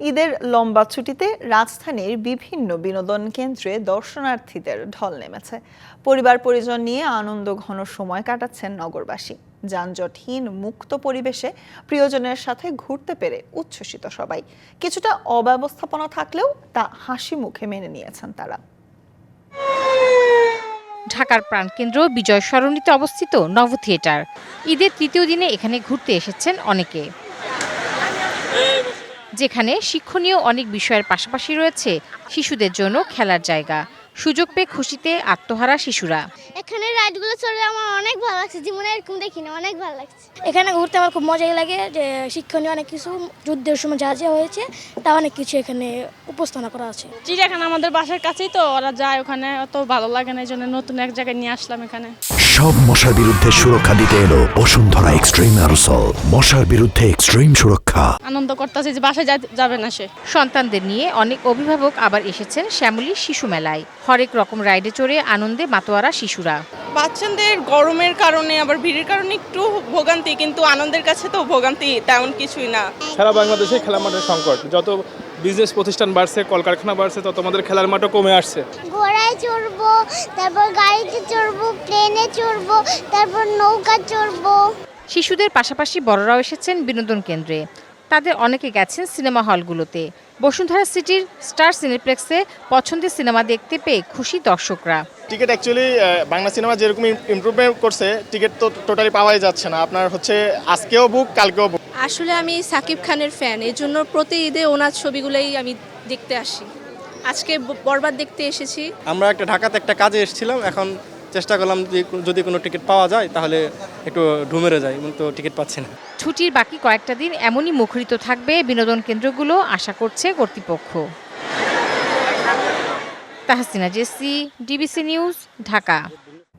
ঈদের লম্বা ছুটিতে রাজধানীর বিভিন্ন বিনোদন কেন্দ্রে দর্শনার্থীদের ঢল নেমেছে। পরিবার পরিজন নিয়ে আনন্দ ঘন সময় কাটাচ্ছেন নগরবাসী। যানজটহীন, মুক্ত পরিবেশে প্রিয়জনের সাথে ঘুরতে পেরে উচ্ছ্বসিত সবাই। কিছুটা অব্যবস্থাপনা থাকলেও তা হাসি মুখে মেনে নিয়েছেন তারা। ঢাকার প্রাণকেন্দ্র বিজয় সরণিতে অবস্থিত নব থিয়েটার। ঈদের তৃতীয় দিনে এখানে ঘুরতে এসেছেন অনেকে। যেখানে শিক্ষণীয় অনেক বিষয়ের পাশাপাশি রয়েছে শিশুদের জন্য খেলার জায়গা। সুযোগ পেয়ে খুশিতে আত্মহারা শিশুরা। এখানে রাইডগুলো চলে আমার অনেক ভালো লাগছে জীবনে এরকম দেখিনি অনেক ভালো লাগছে। এখানে ঘুরতে আমার খুব মজাই লাগে যে শিক্ষণীয় অনেক কিছু যুদ্ধের সময় যা যা হয়েছে তা অনেক কিছু এখানে উপস্থাপনা করা আছে। চিড়িয়াখানা আমাদের বাসার কাছেই তো ওরা যায় ওখানে অত ভালো লাগে না এই জন্য নতুন এক জায়গায় নিয়ে আসলাম এখানে। সব মশার বিরুদ্ধে সুরক্ষা দিতে এলো বসুন্ধরা এক্সট্রিম অ্যারোসল মশার বিরুদ্ধে এক্সট্রিম সুরক্ষা। আনন্দ করতেছে যে বাসায় যা- যাবে না সে। সন্তানদের নিয়ে অনেক অভিভাবক আবার এসেছেন শ্যামলী শিশু মেলায়। হরেক রকম রাইডে চড়ে আনন্দে মাতোয়ারা শিশুরা। বাচ্চাদের গরমের কারণে আবার ভিড়ের কারণে একটু ভোগান্তি কিন্তু আনন্দের কাছে তো ভোগান্তি তেমন কিছুই না। সারা বাংলাদেশে খেলার মাঠের সংকট। যত বিজনেস প্রতিষ্ঠান বাড়ছে কলকারখানা বাড়ছে তত আমাদের খেলার মাঠও কমে আসছে। ঘোড়ায় চড়বো তারপর গাড়িতে চড়বো প্লেনে চড়বো তারপর নৌকা চড়বো। শিশুদের পাশাপাশি বড়রাও এসেছেন বিনোদন কেন্দ্রে। তাদের অনেকে গেছেন সিনেমা হলগুলোতে। বসুন্ধরা সিটির স্টার সিনেপ্লেক্সে পছন্দের সিনেমা দেখতে পেয়ে খুশি দর্শকরা। টিকিট অ্যাকচুয়ালি বাংলা সিনেমা যেরকম ইমপ্রুভমেন্ট করছে টিকিট তো টোটালি পাওয়াই যাচ্ছে না। আপনার হচ্ছে আজকেও বুক কালকেও বুক আসলে আমি সাকিব খানের ফ্যান এই জন্য প্রতি ঈদে ওনার ছবিগুলোই আমি দেখতে আসি। আজকে বরবাদ দেখতে এসেছি। আমরা একটা ঢাকাতে একটা কাজে এসেছিলাম এখন চেষ্টা করলাম যদি কোনো টিকিট পাওয়া যায়, তাহলে একটু ঢুমেরে যায় কিন্তু টিকিট পাচ্ছি না। ছুটির বাকি কয়েকটা দিন এমনই মুখরিত থাকবে বিনোদন কেন্দ্রগুলো, আশা করছে কর্তৃপক্ষ। Tahsina Jessy, DBC news, Dhaka.